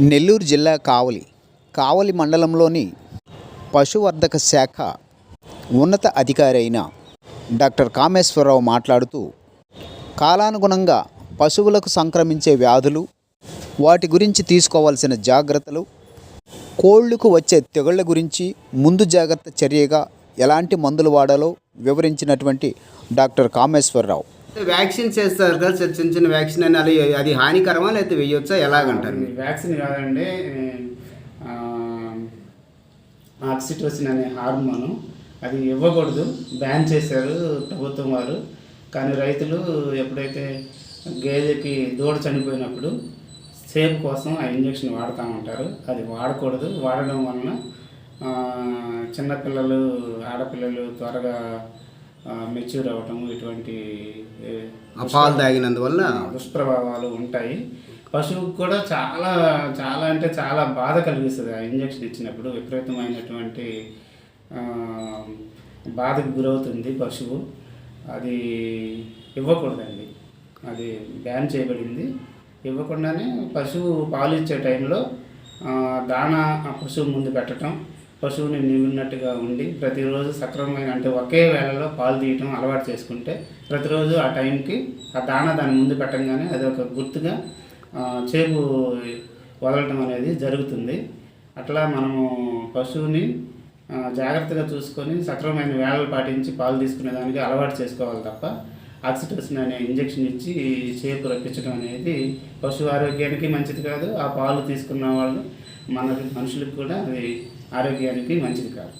నెల్లూరు జిల్లా కావలి కావలి మండలంలోని పశువర్ధక శాఖ ఉన్నత అధికారి అయిన డాక్టర్ కామేశ్వరరావు మాట్లాడుతూ కాలానుగుణంగా పశువులకు సంక్రమించే వ్యాధులు వాటి గురించి తీసుకోవాల్సిన జాగ్రత్తలు కోళ్ళకు వచ్చే తెగుళ్ళ గురించి ముందు జాగ్రత్త చర్యగా ఎలాంటి మందులు వాడాలో వివరించినటువంటి డాక్టర్ కామేశ్వరరావు. వ్యాక్సిన్ చేస్తారు కదా సార్ చిన్న చిన్న వ్యాక్సిన్ అని అది అది హానికరమా లేకపోతే వేయొచ్చా ఎలాగంటారు మీరు? వ్యాక్సిన్ కాదండి ఆక్సిటోసిన్ అనే హార్మోను. అది ఇవ్వకూడదు బ్యాన్ చేశారు ప్రభుత్వం వారు. కానీ రైతులు ఎప్పుడైతే గేదెకి దూడ చనిపోయినప్పుడు సేఫ్ కోసం ఆ ఇంజెక్షన్ వాడుతూ ఉంటారు. అది వాడకూడదు. వాడడం వలన చిన్నపిల్లలు ఆడపిల్లలు త్వరగా మెచ్యూర్ అవ్వటం ఇటువంటి ఏ, ఆ పాలు తాగినందువల్ల దుష్ప్రభావాలు ఉంటాయి. పశువుకు కూడా చాలా చాలా అంటే చాలా బాధ కలిగిస్తుంది. ఆ ఇంజెక్షన్ ఇచ్చినప్పుడు విపరీతమైనటువంటి బాధకు గురవుతుంది పశువు. అది ఇవ్వకూడదండి. అది బ్యాన్ చేయబడింది. ఇవ్వకుండానే పశువు పాలు ఇచ్చే టైంలో దాణా పశువు ముందు పెట్టడం పశువుని నిన్నట్టుగా ఉండి ప్రతిరోజు సక్రమమైన అంటే ఒకే వేళలో పాలు తీయటం అలవాటు చేసుకుంటే ప్రతిరోజు ఆ టైంకి ఆ దాణా దాని ముందు పెట్టంగానే అది ఒక గుర్తుగా చేపు వదలటం అనేది జరుగుతుంది. అట్లా మనము పశువుని జాగ్రత్తగా చూసుకొని సక్రమమైన వేళలు పాటించి పాలు తీసుకునే దానికి అలవాటు చేసుకోవాలి తప్ప ఆక్సిటోసిన్ అనే ఇంజెక్షన్ ఇచ్చి చేపు రప్పించడం అనేది పశువు ఆరోగ్యానికి మంచిది కాదు. ఆ పాలు తీసుకున్న వాళ్ళు మన మనుషులకు కూడా అది ఆరోగ్యానికి మంచిది కాదు.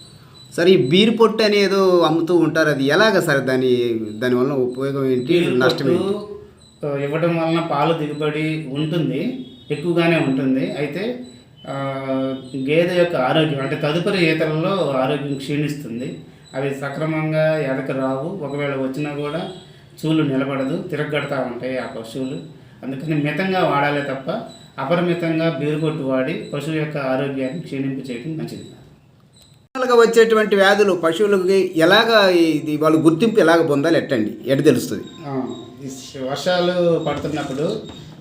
సార్ ఈ బీర్ పొట్టు అని ఏదో అమ్ముతూ ఉంటారు అది ఎలాగ సార్ దాని దానివల్ల ఉపయోగం ఏంటి? నష్టం ఇవ్వడం వలన పాలు దిగుబడి ఉంటుంది ఎక్కువగానే ఉంటుంది. అయితే గేదె యొక్క ఆరోగ్యం అంటే తదుపరి ఈతలలో ఆరోగ్యం క్షీణిస్తుంది. అవి సక్రమంగా ఎదక రావు ఒకవేళ వచ్చినా కూడా చూలు నిలబడదు తిరగడతా ఉంటాయి ఆ పశువులు. అందుకని మితంగా వాడాలి తప్ప అపరిమితంగా బీరుగొట్టు వాడి పశువు యొక్క ఆరోగ్యాన్ని క్షీణింపు చేయడం మంచిది. వచ్చేటువంటి వ్యాధులు పశువులకి ఎలాగ ఇది వాళ్ళు గుర్తింపు ఎలాగ పొందాలి ఎట్టండి? ఎటు తెలుస్తుంది? వర్షాలు పడుతున్నప్పుడు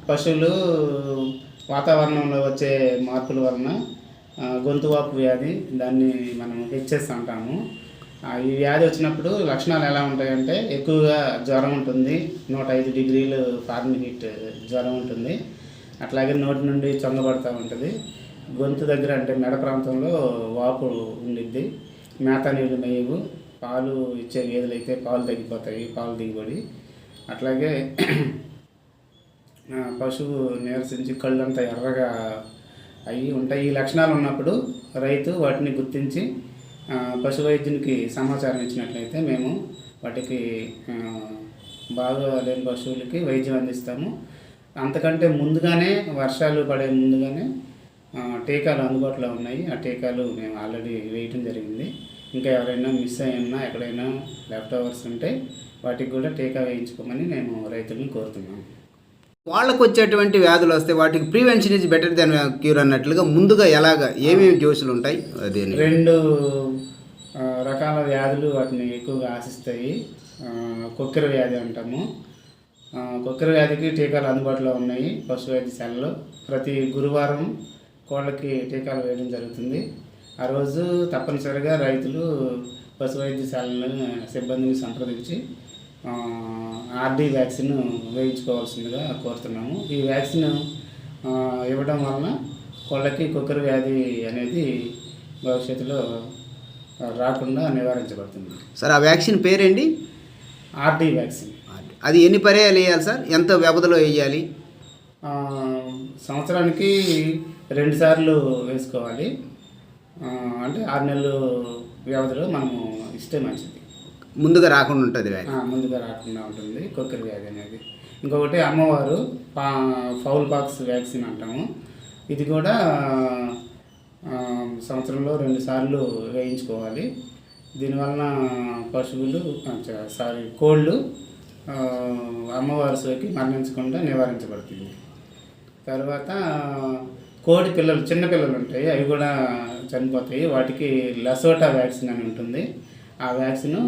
పశువులు వాతావరణంలో వచ్చే మార్పుల వలన గొంతు వాపు వ్యాధి దాన్ని మనం హెచ్ఎస్ అంటాము. ఆ, ఈ వ్యాధి వచ్చినప్పుడు లక్షణాలు ఎలా ఉంటాయంటే ఎక్కువగా జ్వరం ఉంటుంది నూట ఐదు డిగ్రీలు ఫార్మిహిట్ జ్వరం ఉంటుంది. అట్లాగే నోటి నుండి చొంగబడుతూ ఉంటుంది. గొంతు దగ్గర అంటే మెడ ప్రాంతంలో వాపు ఉండిద్ది. మేత నీళ్ళు మేయవు. పాలు ఇచ్చే గేదెలు అయితే పాలు తగ్గిపోతాయి పాలు దిగుబడి. అట్లాగే పశువు నీరసించి కళ్ళంతా ఎర్రగా అయ్యి ఉంటాయి. ఈ లక్షణాలు ఉన్నప్పుడు రైతు వాటిని గుర్తించి పశు వైద్యునికి సమాచారం ఇచ్చినట్లయితే మేము వాటికి బాగా లేని పశువులకి వైద్యం అందిస్తాము. అంతకంటే ముందుగానే వర్షాలు పడే ముందుగానే టీకాలు అందుబాటులో ఉన్నాయి. ఆ టీకాలు మేము ఆల్రెడీ వేయటం జరిగింది. ఇంకా ఎవరైనా మిస్ అయినా ఎక్కడైనా లెఫ్ట్ ఓవర్స్ ఉంటే వాటికి కూడా టీకా వేయించుకోమని నేను రైతులను కోరుతున్నాను వాళ్ళకు వచ్చేటువంటి వ్యాధులు వస్తే వాటికి prevention is better than cure అన్నట్లుగా ముందుగా ఎలాగ ఏమేమి డోసులు ఉంటాయి? అదే రెండు రకాల వ్యాధులు వాటిని ఎక్కువగా ఆశిస్తాయి. కుక్కెర వ్యాధి అంటాము. కుక్కెర వ్యాధికి టీకాలు అందుబాటులో ఉన్నాయి పశు వైద్యశాలలో ప్రతి గురువారం కోళ్ళకి టీకాలు వేయడం జరుగుతుంది. ఆ రోజు తప్పనిసరిగా రైతులు పశు వైద్యశాలను సిబ్బందిని సంప్రదించి ఆర్డీ వ్యాక్సిన్ వేయించుకోవాల్సిందిగా కోరుతున్నాము. ఈ వ్యాక్సిన్ ఇవ్వడం వలన కోళ్ళకి కొక్కర వ్యాధి అనేది భవిష్యత్తులో రాకుండా నివారించబడుతుంది. సార్ ఆ వ్యాక్సిన్ పేరేంటి? RD vaccine. అది ఎన్ని పర్యాలు వేయాలి సార్? ఎంత వ్యవధిలో వేయాలి? సంవత్సరానికి రెండు సార్లు వేసుకోవాలి. అంటే ఆరు నెలలు వ్యవధిలో మనము ఇస్తే మంచిది. ముందుగా రాకుండా ఉంటుంది వ్యాధి. ముందుగా రాకుండా ఉంటుంది కొక్కరి వ్యాధి అనేది. ఇంకొకటి అమ్మవారు పా ఫౌల్ బాక్స్ వ్యాక్సిన్ అంటాము. ఇది కూడా సంవత్సరంలో రెండు సార్లు వేయించుకోవాలి. దీనివలన పశువులు సారీ కోళ్ళు అమ్మవారి సోకి మరణించకుండా నివారించబడుతుంది. తర్వాత కోడి పిల్లలు చిన్న పిల్లలు ఉంటాయి అవి కూడా చనిపోతాయి. వాటికి లసోటా వ్యాక్సిన్ అని ఉంటుంది. ఆ వ్యాక్సిన్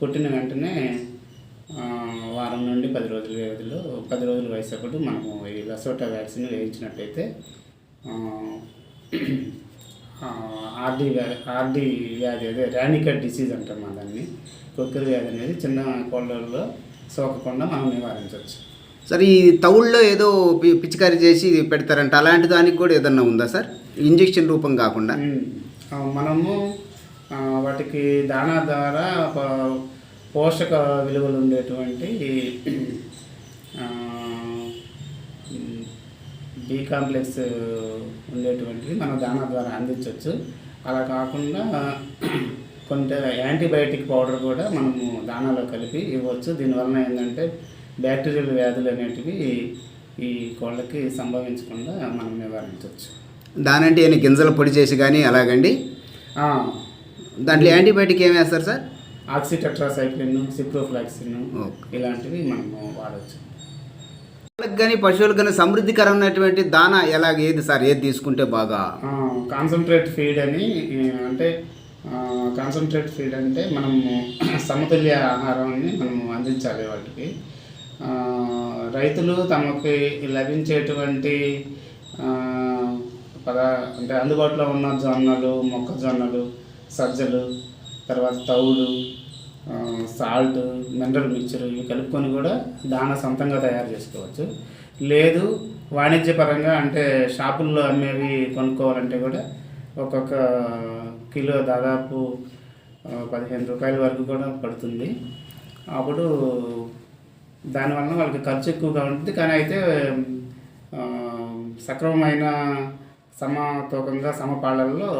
పుట్టిన వెంటనే వారం నుండి పది రోజుల వ్యవధిలో పది రోజుల వయసు అప్పుడు మనము ఈ లసోటా వ్యాక్సిన్ వేయించినట్టయితే ఆర్డీ వ్యాధి ఆర్డీ వ్యాధి అదే రానికట్ డిసీజ్ అంటాం మనం దాన్ని. కొక్కెర వ్యాధి అనేది చిన్న కోళ్ళల్లో సోకకుండా మనం నివారించవచ్చు. సార్ ఈ తవుల్లో ఏదో పిచికారీ చేసి పెడతారంట. అలాంటి దానికి కూడా ఏదన్నా ఉందా సార్? ఇంజెక్షన్ రూపం కాకుండా? మనము వాటికి దానా ద్వారా ప- పోషక విలువలు ఉండేటువంటి బి కాంప్లెక్స్ ఉండేటువంటివి మనం దానా ద్వారా అందించవచ్చు అలా కాకుండా కొంత యాంటీబయాటిక్ పౌడర్ కూడా మనము దానాలో కలిపి ఇవ్వచ్చు. దీనివలన ఏంటంటే బ్యాక్టీరియల్ వ్యాధులు అనేటివి ఈ కోళ్ళకి సంభవించకుండా మనం నివారించవచ్చు దానంటే గింజల పొడి చేసి కానీ అలాగండి? దాంట్లో యాంటీబయాటిక్ ఏం వేస్తారు సార్? Oxytetracycline ciprofloxacin. ఇలాంటివి మనము వాడవచ్చు వాళ్ళకి కానీ పశువులకు కానీ సమృద్ధికరమైనటువంటి దానా ఎలాగ ఏది సార్? ఏది తీసుకుంటే బాగా? కాన్సన్ట్రేట్ ఫీడ్ అని అంటే కాన్సన్ట్రేట్ ఫీడ్ అంటే మనము సమతుల్య ఆహారాన్ని మనము అందించాలి వాటికి. రైతులు తమకి లభించేటువంటి పద అంటే అందుబాటులో ఉన్న జొన్నలు మొక్కజొన్నలు సజ్జలు తర్వాత తౌడు సాల్ట్ మినరల్ మిక్చర్ ఇవి కలుపుకొని కూడా దాన సొంతంగా తయారు చేసుకోవచ్చు. లేదు వాణిజ్యపరంగా అంటే షాపుల్లో అమ్మేవి కొనుక్కోవాలంటే కూడా ఒక్కొక్క కిలో దాదాపు పదిహేను రూపాయల వరకు కూడా పడుతుంది. అప్పుడు దానివల్ల వాళ్ళకి ఖర్చు ఎక్కువగా ఉంటుంది. కానీ అయితే సక్రమమైన సమతూకంగా సమపాళల్లో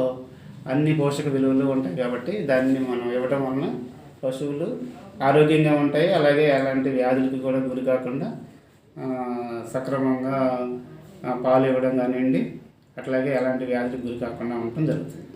అన్ని పోషక విలువలు ఉంటాయి కాబట్టి దాన్ని మనం ఇవ్వటం వలన పశువులు ఆరోగ్యంగా ఉంటాయి. అలాగే అలాంటి వ్యాధులకు కూడా గురి కాకుండా సక్రమంగా పాలు ఇవ్వడం కానివ్వండి అట్లాగే ఎలాంటి వ్యాధులకు గురి కాకుండా ఉండటం జరుగుతుంది.